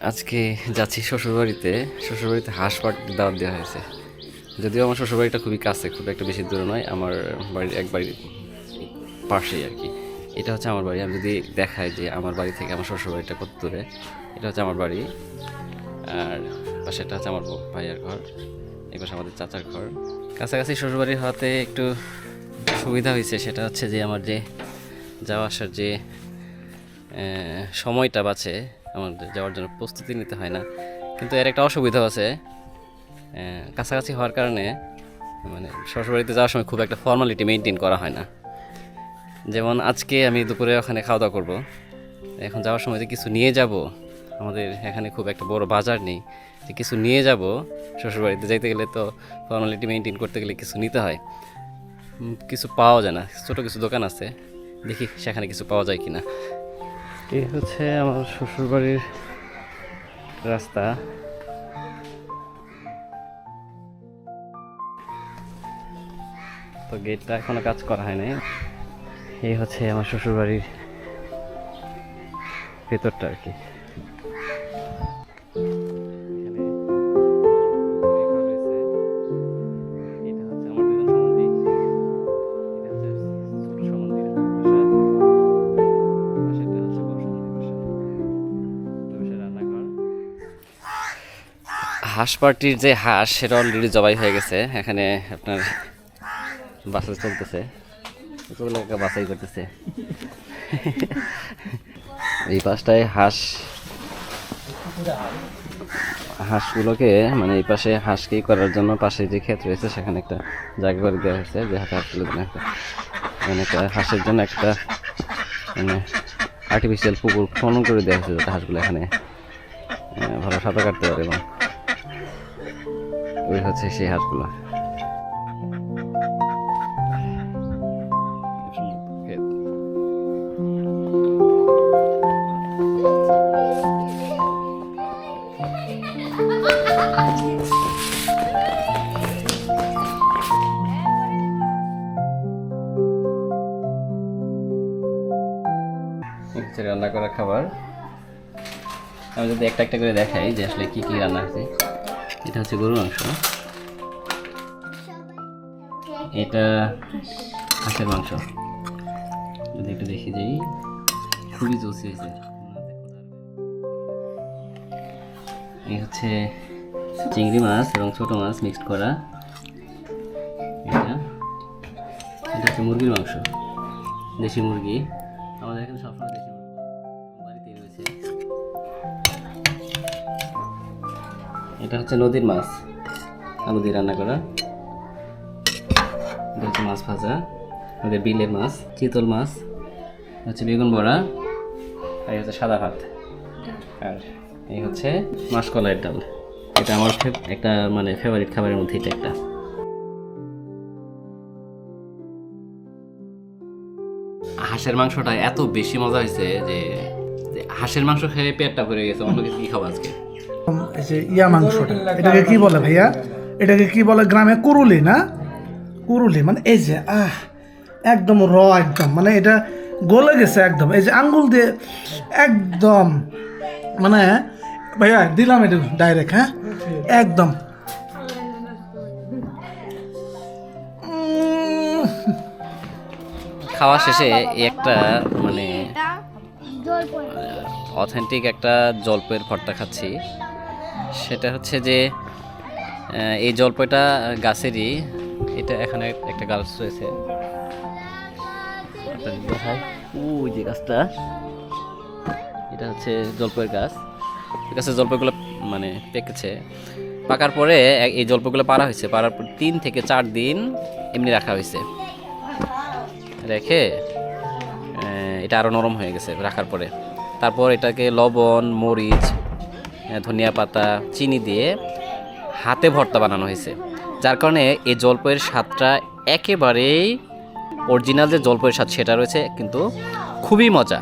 আজকে যাচ্ছি শ্বশুরবাড়িতে। শ্বশুরবাড়িতে হাঁস পাটির দাওয়াত দেওয়া হয়েছে। যদিও আমার শ্বশুরবাড়িটা খুবই কাছে, খুব একটা বেশি দূরে নয়, আমার বাড়ির এক বাড়ির পাশেই আর কি। এটা হচ্ছে আমার বাড়ি। আমি যদি দেখাই যে আমার বাড়ি থেকে আমার শ্বশুরবাড়িটা কত দূরে, এটা হচ্ছে আমার বাড়ি। আর পাশেটা হচ্ছে আমার ভাইয়ার ঘর পাশে আমাদের চাচার ঘর। কাছাকাছি শ্বশুরবাড়ি হওয়াতে একটু সুবিধা হয়েছে, সেটা হচ্ছে যে আমার যে যাওয়া আসার যে সময়টা বাঁচে আমাদের যাওয়ার জন্য প্রস্তুতি নিতে হয় না। কিন্তু এর একটা অসুবিধা আছে। কাছাকাছি হওয়ার কারণে মানে শ্বশুরবাড়িতে যাওয়ার সময় খুব একটা ফর্মালিটি মেনটেন করা হয় না। যেমন আজকে আমি দুপুরে ওখানে খাওয়া দাওয়া করব। এখন যাওয়ার সময় যে কিছু নিয়ে যাব, আমাদের এখানে খুব একটা বড় বাজার নেই। যে কিছু নিয়ে যাব, শ্বশুরবাড়িতে যাইতে গেলে তো ফর্মালিটি মেনটেন করতে গেলে কিছু নিতে হয়। কিছু পাওয়া যায় না। ছোটো কিছু দোকান আছে। দেখি সেখানে কিছু পাওয়া যায় কিনা। এই হচ্ছে আমার শ্বশুরবাড়ির রাস্তা। তো গেটটা এখনও কাজ করা হয় নাই এই হচ্ছে আমার শ্বশুরবাড়ির ভেতরটা আর কি। হাঁস পার্টির যে হাঁস, সেটা অলরেডি জবাই হয়ে গেছে। এখানে আপনার বাসা চলতেছে। বাছাই করতেছে। এই পাশটায় হাঁস, হাঁসগুলোকে মানে এই পাশে হাঁসকেই করার জন্য পাশে যে ক্ষেত রয়েছে, সেখানে একটা জায়গা করে দেওয়া হয়েছে, যে হাতে হাঁসগুলো একটা মানে একটা হাঁসের জন্য একটা মানে আর্টিফিশিয়াল পুকুর খনন করে দেওয়া হয়েছে, যাতে হাঁসগুলো এখানে ভালো সাঁতার কাটতে পারে এবং ওই হচ্ছে সেই হাঁসগুলো রান্না করা খাবার। আমি যদি একটা একটা করে দেখাই যে আসলে কি কি রান্না আছে এটা হচ্ছে গরুর মাংস। এটা হাঁসের মাংস। যদি একটু দেখি যাই খুবই জোসি হয়েছে। এই হচ্ছে চিংড়ি মাছ এবং ছোট মাছ মিক্সড করা। এটা এটা হচ্ছে মুরগির মাংস। দেশি মুরগি। আমাদের এখানে সবসময় দেশি এটা হচ্ছে নদীর মাছ। আলু দিয়ে রান্না করা। এটা হচ্ছে মাছ ভাজা। আমাদের বিলের মাছ, চিতল মাছ, হচ্ছে বেগুন বড়া, আর এই হচ্ছে সাদা ভাত। আর এই হচ্ছে মাসকলাইয়ের ডাল। এটা আমার একটা মানে ফেভারিট খাবারের মধ্যে এটা একটা। হাঁসের মাংসটা এত বেশি মজা হয়েছে যে হাঁসের মাংস খেয়ে পেটটা ভরে গেছে। অন্য কিছু কি খাব আজকে? এই যে ইয়া মাংসটা। এটাকে কি বলে ভাইয়া? এটাকে কি বলে গ্রামে? কুরুলি না? কুরুলি মানে এই যে আহ একদম র একদম। মানে এটা গলে গেছে একদম। এই যে আঙ্গুল দিয়ে একদম মানে ভাইয়া দিলাম এটা ডাইরেক্ট হ্যাঁ? একদম। খাওয়া শেষে এই একটা মানে অথেন্টিক একটা জলপের ভর্তা খাচ্ছি। সেটা হচ্ছে যে এই জলপইটা গাছেরই, এটা এখানে একটা গাছ রয়েছে। যে গাছটা। এটা হচ্ছে জলপইয়ের গাছ। গাছের জলপইগুলো মানে পেকেছে। পাকার পরে এই জলপইগুলো পাড়া হয়েছে। পাড়ার পর তিন থেকে চার দিন এমনি রাখা হয়েছে। রেখে এটা আরও নরম হয়ে গেছে রাখার পরে। তারপর এটাকে লবণ, মরিচ ধনিয়া পাতা, চিনি দিয়ে হাতে ভর্তা বানানো হয়েছে। যার কারণে এই জলপাইয়ের স্বাদটা একেবারেই অরিজিনাল যে জলপাইয়ের স্বাদ, সেটা রয়েছে, কিন্তু খুবই মজা।